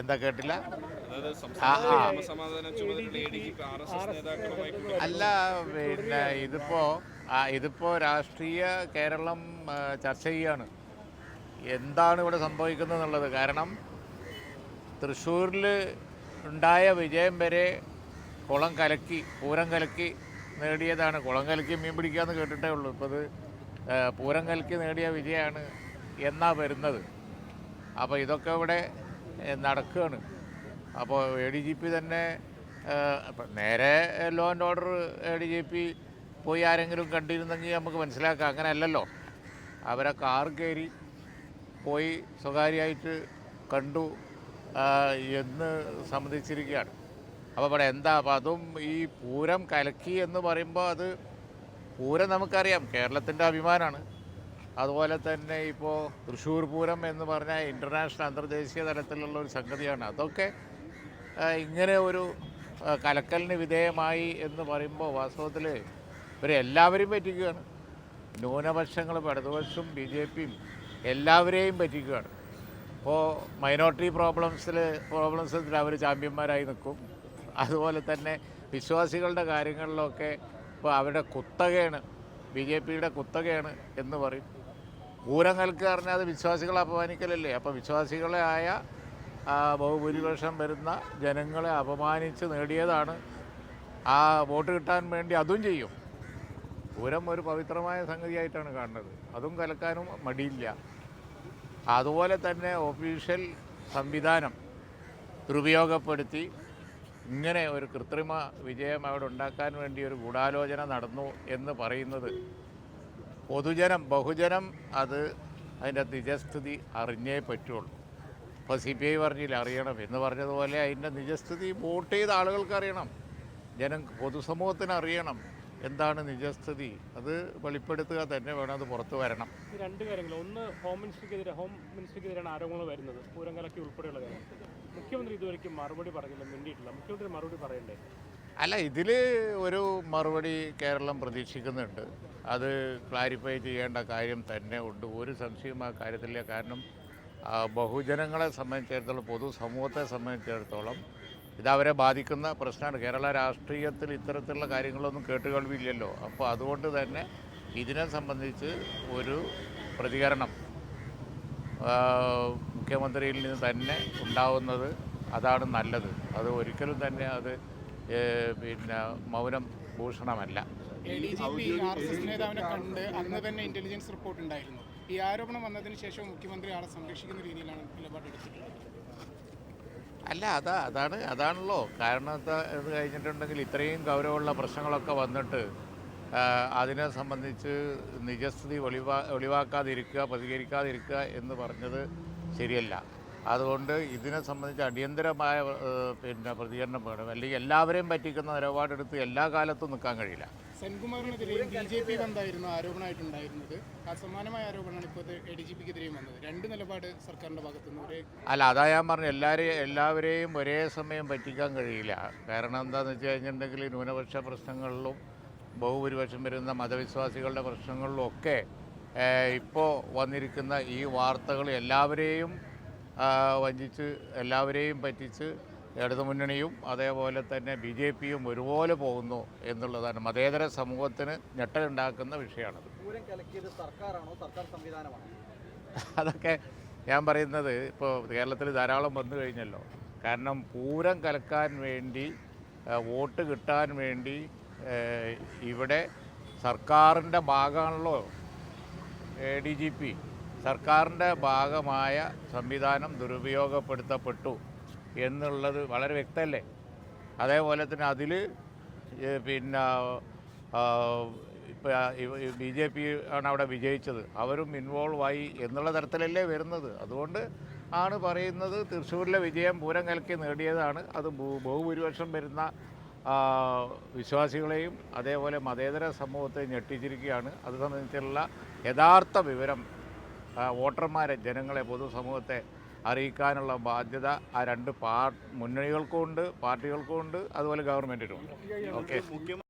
എന്താ കേട്ടില്ല? അല്ല പിന്നെ ഇതിപ്പോ ഇതിപ്പോ രാഷ്ട്രീയ കേരളം ചർച്ച ചെയ്യാണ്. എന്താണ് ഇവിടെ സംഭവിക്കുന്നത് എന്നുള്ളത് കാരണം തൃശ്ശൂരിൽ ഉണ്ടായ വിജയം വരെ കുളം കലക്കി പൂരം കലക്കി നേടിയതാണ്. കുളം കലക്കി മീൻ പിടിക്കാന്ന് കേട്ടിട്ടേ ഉള്ളൂ. ഇപ്പോൾ ഇത് പൂരം കലക്കി നേടിയ വിജയമാണ് എന്നാ വരുന്നത്. അപ്പോൾ ഇതൊക്കെ ഇവിടെ നടക്കുകയാണ് അപ്പോൾ എ ഡി ജി പി തന്നെ നേരെ law and order A D G P പോയി ആരെങ്കിലും കണ്ടിരുന്നെങ്കിൽ നമുക്ക് മനസ്സിലാക്കാം. അങ്ങനെ അല്ലല്ലോ അവരെ കാർ കയറി പോയി സ്വകാര്യമായിട്ട് കണ്ടു എന്ന് സമ്മതിച്ചിരിക്കുകയാണ്. അപ്പോൾ ഇവിടെ എന്താ? അപ്പോൾ അതും ഈ പൂരം കലക്കി എന്ന് പറയുമ്പോൾ അത് പൂരം നമുക്കറിയാം. കേരളത്തിന്റെ അഭിമാനമാണ് അതുപോലെ തന്നെ ഇപ്പോൾ തൃശ്ശൂർ പൂരം എന്ന് പറഞ്ഞാൽ ഇന്റർനാഷണൽ അന്തർദേശീയ തലത്തിലുള്ള ഒരു സംഗതിയാണ്. അതൊക്കെ ഇങ്ങനെ ഒരു കലക്കലിന് വിധേയമായി എന്ന് പറയുമ്പോൾ വാസ്തവത്തിൽ ഇവരെ എല്ലാവരെയും പറ്റിക്കുകയാണ്. ന്യൂനപക്ഷങ്ങളും ഇടതുപക്ഷവും ബി ജെ പിയും എല്ലാവരെയും പറ്റിക്കുകയാണ്. ഇപ്പോൾ മൈനോറിറ്റി പ്രോബ്ലംസിൽ പ്രോബ്ലംസിൽ അവർ ചാമ്പ്യന്മാരായി നിൽക്കും. അതുപോലെ തന്നെ വിശ്വാസികളുടെ കാര്യങ്ങളിലൊക്കെ ഇപ്പോൾ അവരുടെ കുത്തകയാണ് ബി ജെ പിയുടെ കുത്തകയാണ് എന്ന് പറയും. കൽക്കുക പറഞ്ഞാൽ അത് വിശ്വാസികളെ അപമാനിക്കലല്ലേ? അപ്പോൾ വിശ്വാസികളെ ആയ ബഹുഭൂരിപക്ഷം വരുന്ന ജനങ്ങളെ അപമാനിച്ച് നേടിയതാണ്. ആ വോട്ട് കിട്ടാൻ വേണ്ടി അതും ചെയ്യും. പൂരം ഒരു പവിത്രമായ സംഗതിയായിട്ടാണ് കാണുന്നത്. അതും കലക്കാനും മടിയില്ല. അതുപോലെ തന്നെ ഒഫീഷ്യൽ സംവിധാനം ദുരുപയോഗപ്പെടുത്തി ഇങ്ങനെ ഒരു കൃത്രിമ വിജയം അവിടെ ഉണ്ടാക്കാൻ വേണ്ടി ഒരു ഗൂഢാലോചന നടന്നു എന്ന് പറയുന്നത് പൊതുജനം ബഹുജനം അത് അതിന്റെ നിജസ്ഥിതി അറിഞ്ഞേ പറ്റുള്ളൂ. ഇപ്പോൾ സി പി ഐ പറഞ്ഞില്ല അറിയണം എന്ന് പറഞ്ഞതുപോലെ അതിന്റെ നിജസ്ഥിതി വോട്ട് ചെയ്ത ആളുകൾക്ക് അറിയണം. ജനം പൊതുസമൂഹത്തിന് അറിയണം എന്താണ് നിജസ്ഥിതി. അത് വെളിപ്പെടുത്തുക തന്നെ വേണം അത് പുറത്തു വരണം. രണ്ട് കാര്യങ്ങൾ. ഒന്ന് ഹോം മിനിസ്റ്റർക്കെതിരെ ഹോം മിനിസ്റ്റർക്കെതിരെയാണ് ആരോപണങ്ങൾ വരുന്നത്. പൂരം കലക്കി ഉൾപ്പെടെയുള്ള കാര്യം മുഖ്യമന്ത്രി ഇതുവരെയ്ക്കും മറുപടി പറഞ്ഞില്ല മിണ്ടിയിട്ടില്ല. മുഖ്യമന്ത്രി മറുപടി പറയണ്ടേ? അല്ല ഇതിൽ ഒരു മറുപടി കേരളം പ്രതീക്ഷിക്കുന്നുണ്ട്. അത് ക്ലാരിഫൈ ചെയ്യേണ്ട കാര്യം തന്നെ ഉണ്ട്. ഒരു സംശയം ആ കാര്യത്തില്ല കാരണം ബഹുജനങ്ങളെ സംബന്ധിച്ചിടത്തോളം പൊതുസമൂഹത്തെ സംബന്ധിച്ചിടത്തോളം ഇതവരെ ബാധിക്കുന്ന പ്രശ്നമാണ്. കേരള രാഷ്ട്രീയത്തിൽ ഇത്തരത്തിലുള്ള കാര്യങ്ങളൊന്നും കേട്ടുകൊള്ളില്ലല്ലോ അപ്പോൾ അതുകൊണ്ട് തന്നെ ഇതിനെ സംബന്ധിച്ച് ഒരു പ്രതികരണം മുഖ്യമന്ത്രിയിൽ നിന്ന് തന്നെ ഉണ്ടാവുന്നത് അതാണ് നല്ലത്. അത് ഒരിക്കലും തന്നെ അത് പിന്നെ മൗനം ഭൂഷണമല്ല. നേതാവിനെ കണ്ട് അന്ന് തന്നെ ഇന്റലിജൻസ് റിപ്പോർട്ട് ഉണ്ടായിരുന്നു. ഈ ആരോപണം വന്നതിന് ശേഷം മുഖ്യമന്ത്രി ആളെ സംരക്ഷിക്കുന്ന രീതിയിലാണ് നിലപാടെടുത്തിട്ടുള്ളത് അല്ല അതാ അതാണ് അതാണല്ലോ. കാരണം ഇത് കഴിഞ്ഞിട്ടുണ്ടെങ്കിൽ ഇത്രയും ഗൗരവമുള്ള പ്രശ്നങ്ങളൊക്കെ വന്നിട്ട് അതിനെ സംബന്ധിച്ച് നിജസ്ഥിതി ഒളിവാ ഒളിവാക്കാതിരിക്കുക പ്രതികരിക്കാതിരിക്കുക എന്ന് പറഞ്ഞത് ശരിയല്ല. അതുകൊണ്ട് ഇതിനെ സംബന്ധിച്ച് അടിയന്തരമായ പിന്നെ പ്രതികരണം വേണം. അല്ലെങ്കിൽ എല്ലാവരെയും പറ്റിക്കുന്ന നിലപാടെടുത്ത് എല്ലാ കാലത്തും നിൽക്കാൻ കഴിയില്ല. സെൻകുമാറിനെതിരെയും ബി ജെ പി ബന്ധമായിരുന്നു ആരോപണമായിട്ടുണ്ടായിരുന്നത്? ആ സമാനമായ ആരോപണമാണ് ഇപ്പോൾ എ ഡി ജി പിക്കെതിരെയും വന്നത്. രണ്ട് നിലപാട് സർക്കാരിന്റെ ഭാഗത്തുനിന്ന് ഒരേ അല്ല അതാ ഞാൻ പറഞ്ഞു എല്ലാവരെയും എല്ലാവരെയും ഒരേ സമയം പറ്റിക്കാൻ കഴിയില്ല. കാരണം എന്താണെന്ന് വെച്ച് കഴിഞ്ഞിട്ടുണ്ടെങ്കിൽ ന്യൂനപക്ഷ പ്രശ്നങ്ങളിലും ബഹുഭൂരിപക്ഷം വരുന്ന മതവിശ്വാസികളുടെ പ്രശ്നങ്ങളിലും ഒക്കെ ഇപ്പോൾ വന്നിരിക്കുന്ന ഈ വാർത്തകൾ എല്ലാവരെയും വഞ്ചിച്ച് എല്ലാവരെയും പറ്റിച്ച് ഇടതുമുന്നണിയും അതേപോലെ തന്നെ ബി ജെ പിയും ഒരുപോലെ പോകുന്നു എന്നുള്ളതാണ് മതേതര സമൂഹത്തിന് ഞെട്ടലുണ്ടാക്കുന്ന വിഷയമാണത്. അതൊക്കെ ഞാൻ പറയുന്നത് ഇപ്പോൾ കേരളത്തിൽ ധാരാളം വന്നു കഴിഞ്ഞല്ലോ. കാരണം പൂരം കലക്കാൻ വേണ്ടി വോട്ട് കിട്ടാൻ വേണ്ടി ഇവിടെ സർക്കാരിന്റെ ഭാഗമാണല്ലോ എ ഡി ജി പി. സർക്കാരിന്റെ ഭാഗമായ സംവിധാനം ദുരുപയോഗപ്പെടുത്തപ്പെട്ടു എന്നുള്ളത് വളരെ വ്യക്തമല്ലേ? അതേപോലെ തന്നെ അതിൽ പിന്നെ ഇപ്പം ബി ജെ പി ആണ് അവിടെ വിജയിച്ചത്. അവരും ഇൻവോൾവ് ആയി എന്നുള്ള തരത്തിലല്ലേ വരുന്നത്. അതുകൊണ്ട് ആണ് പറയുന്നത് തൃശ്ശൂരിലെ വിജയം പൂരം കലക്കി നേടിയതാണ്. അത് ബഹുഭൂരിപക്ഷം വരുന്ന വിശ്വാസികളെയും അതേപോലെ മതേതര സമൂഹത്തെ ഞെട്ടിച്ചിരിക്കുകയാണ്. അത് സംബന്ധിച്ചുള്ള യഥാർത്ഥ വിവരം വോട്ടർമാരെ ജനങ്ങളെ പൊതുസമൂഹത്തെ അറിയിക്കാനുള്ള ബാധ്യത ആ രണ്ട് പാർ മുന്നണികൾക്കും ഉണ്ട് പാർട്ടികൾക്കും ഉണ്ട് അതുപോലെ ഗവൺമെന്റിനും ഉണ്ട്. ഓക്കെ.